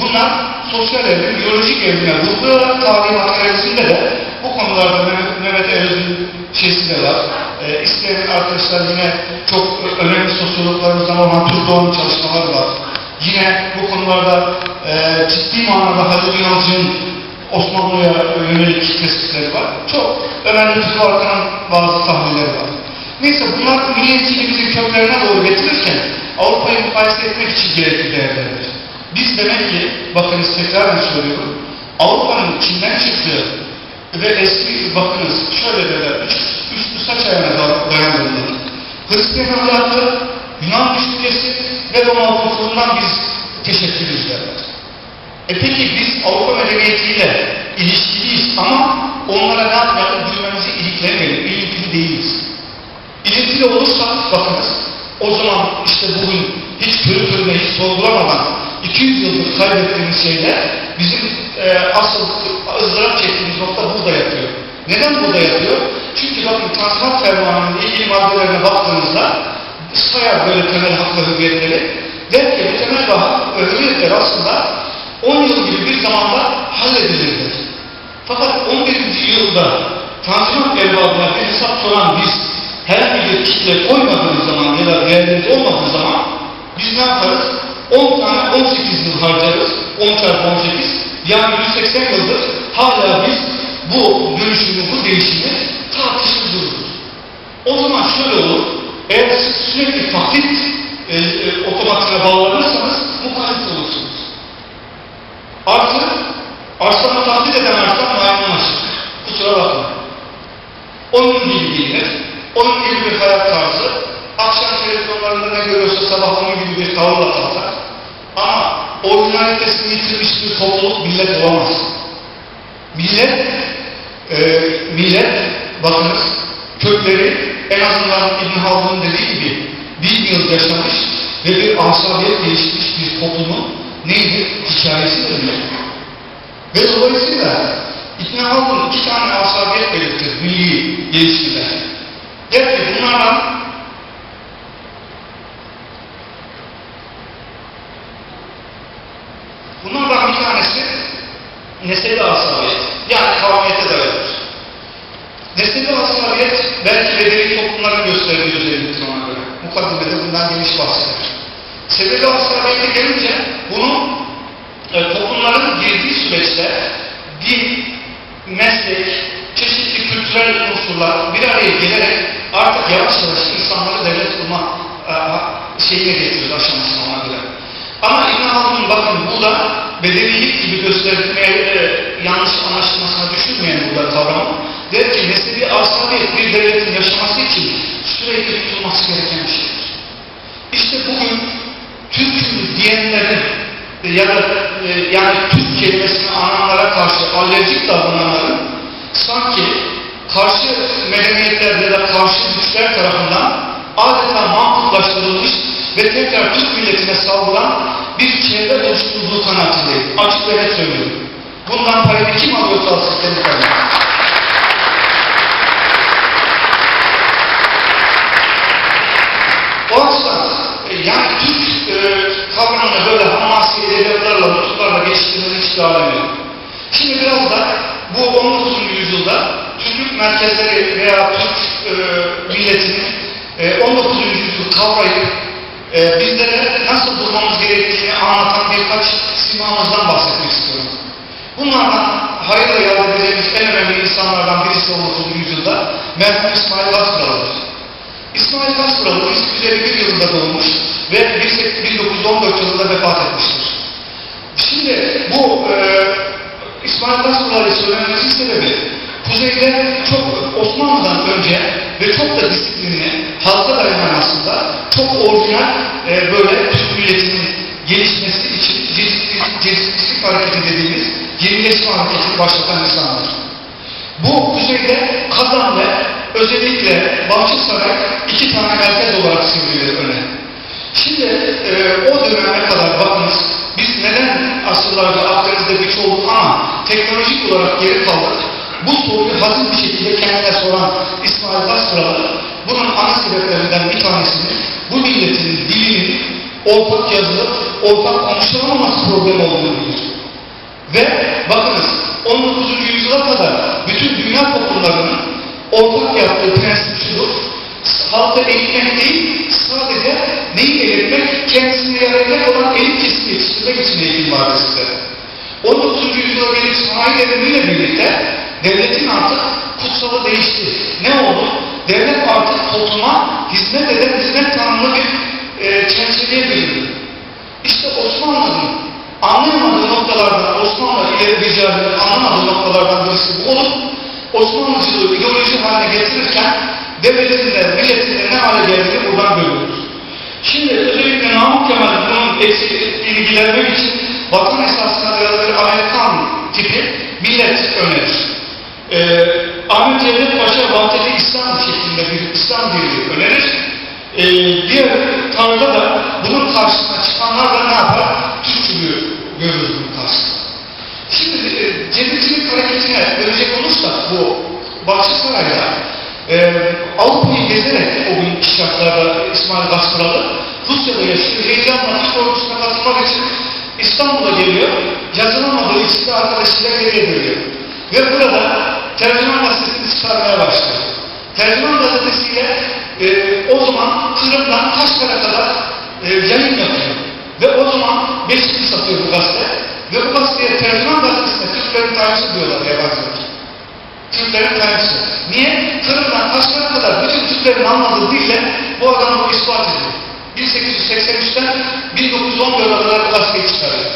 Bunlar sosyal evrim, biyolojik evrime vurgulayarak tarihi materyalizmde de bu konularda Mehmet, Mehmet şeysi de var. E, isteyen arkadaşlar yine çok önemli sosyologlarımızdan olan Türkoğlu'nun çalışmaları var. Yine bu konularda e, ciddi manada Halil Yalçın'ın Osmanlı'ya yönelik tespitleri var. Çok önemli Türk halkının bazı tahlilleri var. Neyse bunlar milliyetçiliğimizin köklerine doğru getirirken Avrupa'yı mukayese etmek için gerekli değerlerdir. Biz demek ki, bakınız tekrar söylüyorum, Avrupa'nın Çin'den çıktığı ve eski bakınız şöyle derler, üç, üçlü saç ayağına dayandırılır. Hristiyan ahlakı, Yunan düşüncesi ve Roma hukukundan biz teşekkürüz derler. E peki biz Avrupa medeniyetiyle ilişkiliyiz ama onlara ne yapmayalım? Büyümemizi iliklemeyelim, ilintili değiliz. İlintili olursak bakınız, o zaman işte bugün hiç körü körüne hiç sorgulamadan 200 yıldır kaybettiğimiz şeyler bizim e, asıl ızdırap çektiğimiz nokta burada yapıyor. Neden burada yapıyor? Çünkü bakın Tanzimat Fermanı'nın ilgili maddelerine baktığınızda sayar böyle temel hak ve hürriyetleri der ki bu temel hak ve hürriyetler aslında 10 yıl gibi bir zamanda halledilirler. Fakat 11. yılda Tanzimat evladına bir hesap soran biz herhangi bir kitle koymadığımız zaman ya da değerleri olmadığı zaman biz ne yaparız? 10 tane 18 yıl harcarız. 10 çarpı 18 yani 180 yıldır hala biz bu dönüşümü, bu değişimi tartışır dururuz. O zaman şöyle olur. Eğer siz sürekli taklit e, e, otomatiğine bağlanırsanız muhalif olursunuz. Artı arslanı taklit eden arslan maymunlaşır. Kusura bakma. Onun gibi. Onun gibi bir hayat tarzı. Akşam televizyonlarında ne görüyorsa sabah onun gibi bir tavırla kalkar. Ama orijinalitesini yitirmiş bir topluluk millet olamaz. Millet, e, millet bakınız kökleri en azından İbn Haldun'un dediği gibi bin yıl yaşamış ve bir asabiyet gelişmiş bir toplumun neydi? Hikayesidir millet. Ve dolayısıyla İbn Haldun iki tane asabiyet belirtir milli gelişimde. Der ki bunlardan bir tanesi nesebi asabiyet. Yani kavmiyete dayanır. Nesebi asabiyet belki bedeli toplumların gösterdiği özelliktir ona göre. Mukaddimede bundan geniş bahseder. Sebebi asabiyete gelince bunu e, toplumların girdiği süreçte din, meslek, çeşitli kültürel unsurlar bir araya gelerek artık yavaş yavaş insanları devlet kurma e, şeyine getiriyor aşamasına ona göre. Ama İbn Haldun bakın burada bedenilik gibi göstermeye yanlış anlaşılmasına düşürmeyen burada kavramı der ki nesnevi asabiyet bir devletin yaşaması için sürekli tutulması gereken bir şeydir. İşte bugün Türk'üm diyenlerin ya da e, yani Türk kelimesini ananlara karşı alerjik davrananların sanki karşı medeniyetler ya da karşı güçler tarafından adeta mahkumlaştırılmış ve tekrar Türk milletine saldıran bir çevre oluşturduğu kanaatindeyim. Açık ve net söylüyorum. Bundan payını kim alıyorsa alsın kendi payını. O açıdan e, yani Türk e, kavramını böyle hamasi edebiyatlarla, nutuklarla geliştirmenin hiçbir alemi yok. Şimdi biraz da bu 19. yüzyılda Türklük merkezleri veya Türk e, milletinin e, 19. yüzyıl kavrayıp e, bizlere nasıl durmamız gerektiğini anlatan birkaç simamızdan bahsetmek istiyorum. Bunlardan hayırla yad edeceğimiz en önemli insanlardan birisi 19. yüzyılda merhum İsmail Basralı'dır. İsmail Basralı 1851 yılında doğmuş ve 1914 yılında vefat etmiştir. Şimdi bu e, İsmail Basralı'yı söylememizin sebebi Kuzeyde çok Osmanlı'dan önce ve çok da disiplinli, halka dayanan aslında çok orijinal e, böyle Türk milletinin gelişmesi için cinsizlik hareketi dediğimiz yenileşme hareketini başlatan insanlar. Bu kuzeyde Kazan ve özellikle Bahçesaray iki tane merkez olarak sivrilir öne. Şimdi e, o döneme kadar bakınız biz neden asırlarca Akdeniz'de güç olduk ama teknolojik olarak geri kaldık? Bu soruyu hazin bir şekilde kendine soran İsmail Basralı bunun ana sebeplerinden bir tanesini bu milletin dilinin ortak yazılıp ortak konuşulamaması problemi olduğunu bilir. Ve bakınız 19. yüzyıla kadar bütün dünya toplumlarının ortak yaptığı prensip şudur. Halka eğitmek değil, sadece neyi eğitmek, kendisine yarayacak olan elit kesimi yetiştirmek için eğitim vardı size. 19. yüzyıla gelip sanayi devrimiyle birlikte devletin artık kutsalı değişti. Ne oldu? Devlet artık topluma hizmet eden, hizmet tanımlı bir e, çerçeveye büründü. İşte Osmanlı'nın anlayamadığı noktalardan, Osmanlı ileri cahilin anlamadığı noktalardan birisi bu olup Osmanlıcılığı ideoloji haline getirirken devletin de milletin de ne hale geldiğini buradan görüyoruz. Şimdi özellikle Namık Kemal bunun eksikliğini için vatan esasına dayalı bir Amerikan tipi millet önerir. Ee, Ahmet Cevdet Paşa Vahdeti İslam şeklinde bir İslam birliği önerir. Ee, diğer tanrıda da bunun karşısına çıkanlar da ne yapar? Türkçülüğü görürüz bunun karşısında. Şimdi e, cebircilik hareketine dönecek olursak bu Bahçesaray'da e, Avrupa'yı gezerek o gün şartlarda İsmail Baskıralı Rusya'da yaşıyor. Heyecanla Türk ordusuna katılmak için İstanbul'a geliyor. Yazılamadığı için de arkadaşıyla geriye dönüyor. Ve burada Tercüman Gazetesi'ni çıkarmaya başlıyor. Tercüman Gazetesi'yle e, o zaman Kırım'dan Kaşgar'a kadar e, yayın yapıyor. Ve o zaman beş gün satıyor bu gazete. Ve bu gazeteye Tercüman Gazetesi'ne Türklerin Time'sı diyorlar yabancılar. Türklerin Time'sı. Niye? Kırım'dan Kaşgar'a kadar bütün Türklerin anladığı dille bu adam bu ispat ediyor. 1883'ten 1914'e kadar bu gazeteyi çıkarıyor.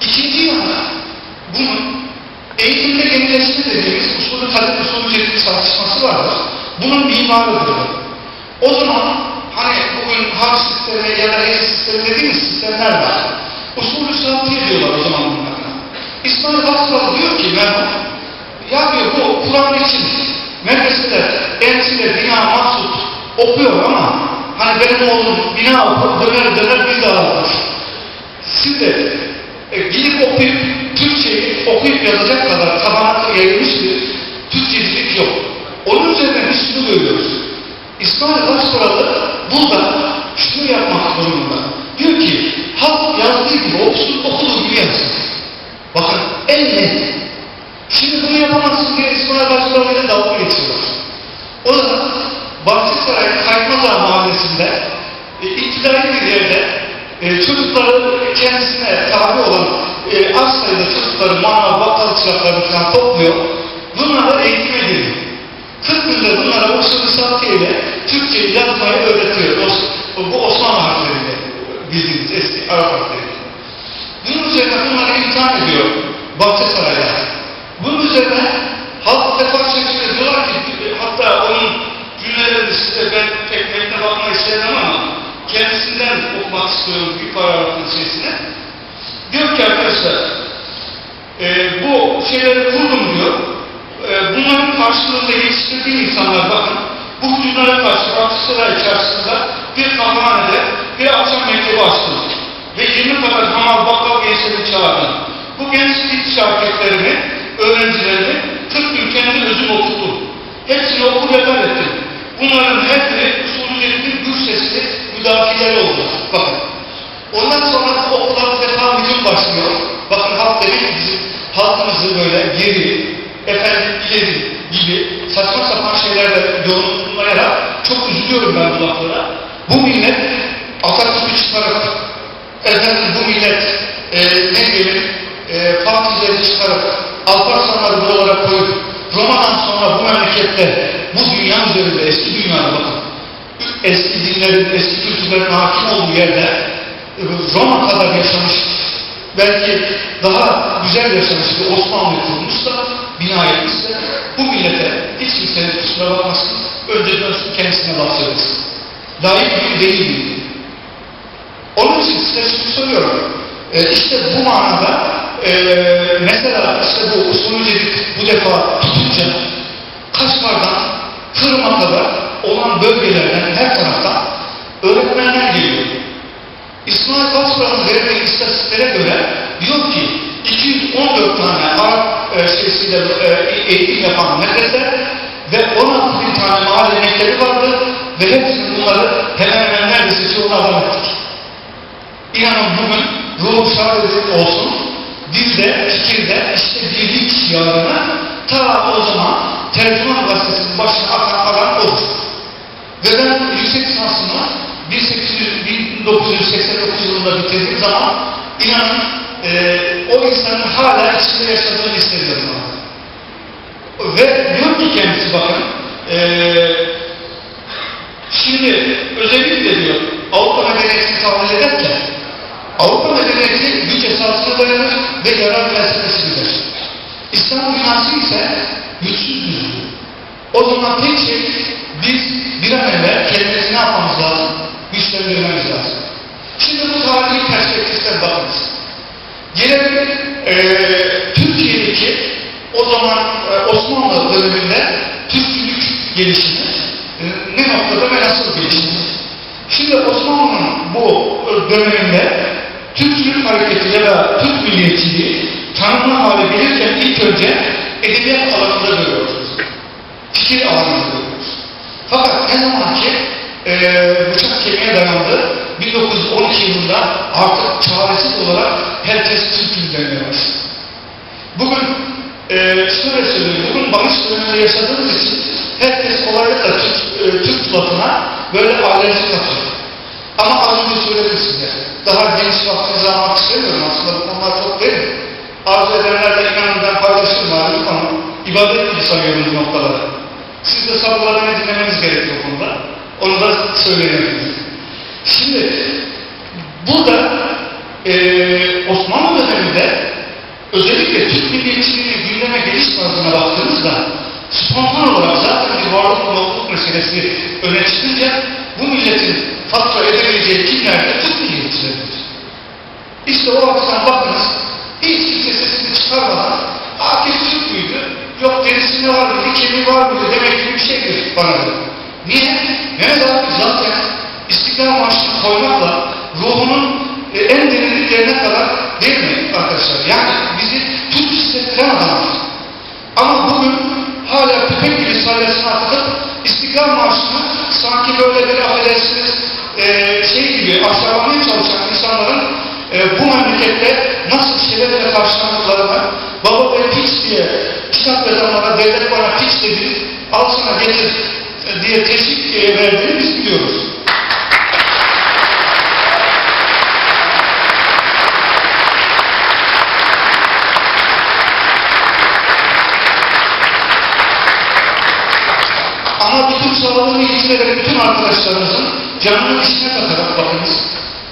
İkinci yana bunun eğitimde yenileşme dediğimiz usulü kadim usulü cedid tartışması vardır. Bunun mimarıdır. O zaman hani bugün harf sistemi ya da eğitim sistemi dediğimiz sistemler var. Usulü sabtiye diyorlar o zaman bunlarına. İsmail Basralı diyor ki merhum, ya diyor bu Kur'an için medresede emsile, bina, maksut okuyor ama hani benim oğlum bina okur, döner döner bir daha okur. Siz de e, gidip okuyup Türkçeyi okuyup yazacak kadar tabana yayılmış bir Türkçecilik yok. Onun üzerine biz şunu görüyoruz. İsmail Başsaralı burada şunu yapmak zorunda. Diyor ki halk yazdığı gibi okusun, okuduğu gibi yazsın. Bakın en net. Şimdi bunu yapamazsın diye İsmail Başsaralı'yla dalga geçiyorlar. O da Bahçesaray Kaymadağ Mahallesi'nde e, iktidari bir yerde e, çocukları kendisine tabi olan e, az sayıda çocukları, manav, bakkal çıraklarını falan topluyor. Bunlara eğitim ediliyor. 40 günde bunlara usulü sattiyle Türkçeyi yazmayı öğretiyor. O, bu Osmanlı harfleriyle bildiğiniz eski Arap harfleriyle. Bunun üzerine bunları imtihan ediyor Bahçesaray'da. Bunun üzerine halk defak şeklinde diyorlar ki hatta onun cümlelerini size ben tek metne bakmak istemem ama kendisinden okumak istiyorum bir paragrafın şeysine. Diyor ki arkadaşlar e, bu şeyleri kurdum diyor. E, bunların karşılığında yetiştirdiği insanlar bakın bu hücumlara karşı Aksaray içerisinde bir kahvehanede bir akşam mektebi açtım. Ve 20 kadar hamal bakkal gençleri çağırdım. Bu gençlik şirketlerini, öğrencilerini 40 gün kendi özüm okuttum. Hepsini okur yazar ettim. Bunların usulü bir güç sesli müdafileri oldu. Bakın. Ondan sonra okullarda defa hücum başlıyor. Bakın halk dedi ki bizim halkımızı böyle geri, efendim ileri gibi saçma sapan şeylerle yorumlayarak çok üzülüyorum ben bu laflara. Bu millet Atatürk'ü çıkarıp efendim bu millet e, ne diyelim e, partileri çıkarıp Alparslanları buralara koyup Roma'dan sonra bu memlekette bu dünya üzerinde eski dünyada bakın eski dinlerin, eski kültürlerin hakim olduğu yerde Roma kadar yaşamış belki daha güzel yaşamış bir Osmanlı kurmuşsa bina etmişse bu millete hiç kimse kusura bakmasın önce dönsün kendisine laf söylesin. Layık bir değil miydi? Onun için size şunu soruyorum. Ee, işte bu manada e, mesela işte bu usulü dedik bu defa tutunca Kaşgar'dan Kırım'a kadar olan bölgelerden her taraftan öğretmenler geliyor. İsmail Basra'nın verdiği istatistiklere göre diyor ki 214 tane Arap e, şeysiyle e, eğitim yapan medrese ve 16 bin tane mahalle mektebi vardı ve hepsini bunları hemen hemen neredeyse çoğunu adam ettik. İnanın bugün ruhum şahit olsun, dilde, fikirde işte birlik şiarına ta o zaman Tercüman Gazetesi'nin başına atan adam odur. Ve ben yüksek lisansımı 1800 1989 yılında bitirdiğim zaman inanın e, o insanın hala içinde yaşadığını hissediyorum. Ve diyor ki kendisi bakın e, şimdi özellikle diyor Avrupa medeniyetini kabul ederken Avrupa medeniyeti güç esasına dayanır ve yarar felsefesidir. İslam dünyası ise güçsüzdür. O zaman tek şey biz bir an evvel kendimizi ne yapmamız lazım? Güçlendirmemiz lazım. Şimdi bu tarihi perspektiften bakınız. Gelelim e, Türkiye'deki o zaman e, Osmanlı döneminde Türkçülük gelişimi e, ne noktada ve nasıl gelişti? Şimdi Osmanlı'nın bu döneminde Türkçülük hareketi ya da Türk milliyetçiliği tanımlı hale gelirken ilk önce edebiyat alanında görüyoruz. Fikir alanında görüyoruz. Fakat ne zaman ki e, bıçak kemiğe dayandı, 1912 yılında artık çaresiz olarak herkes Türk başladı. Bugün e, şöyle söyleyeyim, bugün barış döneminde yaşadığımız için herkes kolaylıkla Türk, e, Türk lafına böyle alerji kapıyor. Ama az önce söyledim size. Daha geniş vaktinizi almak istemiyorum aslında bu çok değil. Arzu edenler de inanın ben paylaşırım abi ama ibadet gibi sayıyorum bu noktaları. Siz de sabırla beni dinlemeniz gerekiyor konuda. Onu da söyleyebilirim. Şimdi burada eee Osmanlı döneminde özellikle Türk milliyetçiliğinin gündeme geliş tarzına baktığımızda spontan olarak zaten bir varlık yokluk meselesi öne çıkınca bu milletin fatura edemeyeceği kimler de Türk milliyetçileridir. İşte o açıdan bakınız hiç kimse sesini çıkarmadan Akif Türk müydü? Yok derisi ne var mıydı, kemiği var mıydı demek gibi bir şeydir bana göre. Niye? Mehmet abi zaten İstiklal Marşı'nı koymakla ruhunun e, en derinliklerine kadar değil mi arkadaşlar? Yani bizi Türk hissettiren adamdır. Ama bugün hala köpek gibi salyasına atıp İstiklal Marşı'nı sanki böyle bir affedersiniz e, şey gibi aşağılamaya çalışan insanların e, bu memlekette nasıl şerefle karşılandıklarını baba ve piç diye kitap yazanlara devlet bana piç dedi al sana getir diye teşvik e, verdiğini biz biliyoruz. Ama bütün sağlığını hizmet eden bütün arkadaşlarımızın canını işine katarak bakınız.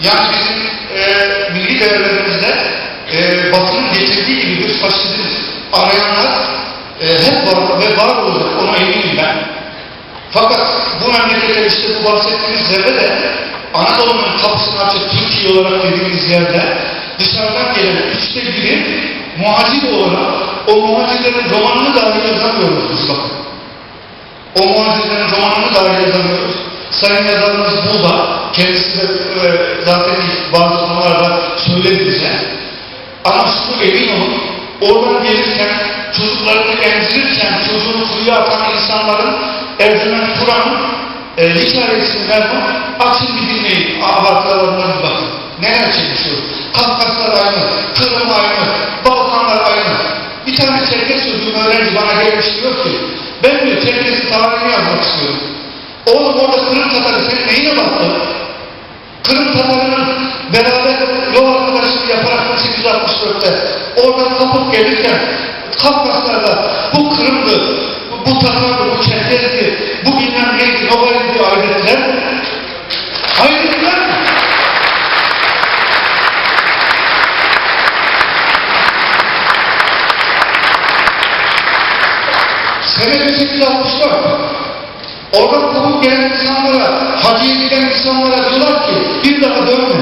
Yani bizim e, milli değerlerimizde e, Batı'nın getirdiği gibi bir faşizm arayanlar e, hep var ve var olacak. Ona eminim ben. Fakat bu memlekette işte bu bahsettiğimiz yerde de Anadolu'nun kapısını açıp Türkiye olarak dediğimiz yerde dışarıdan gelen üçte biri muhacir olarak o muhacirlerin romanını dahi yazamıyoruz biz bakın. O muhacirlerin romanını dahi yazamıyoruz. Sayın yazarımız burada, kendisi de e, zaten bazı konularda söyledi bize. Ama şunu emin olun, oradan gelirken, çocuklarını emzirirken, çocuğunu kuyuya atan insanların Ercüment Turan'ın e, hikayesini verdim. Açın bir dinleyin, hatıralarına bir bakın. Neler çekişiyor? Kafkaslar aynı, Kırım aynı, Balkanlar aynı. Bir tane Çerkes çocuğun öğrenci bana gelmiş diyor ki, ben diyor Çerkes'in tarihini yazmak istiyorum. Oğlum orada Kırım Tatarı senin neyine baktı? Kırım Tatarı'nın beraber yol arkadaşlığı yaparak 1864'te oradan kapıp gelirken Kafkaslar'da bu Kırım'dı, bu, Tatar'dı, bu Çerkez'di, bu bilmem neydi, diye ayrıttılar mı? Ayrıttılar mı? Sene 1864 Oradan kapıp gelen insanlara, hacıya giden insanlara diyorlar ki bir daha dönme.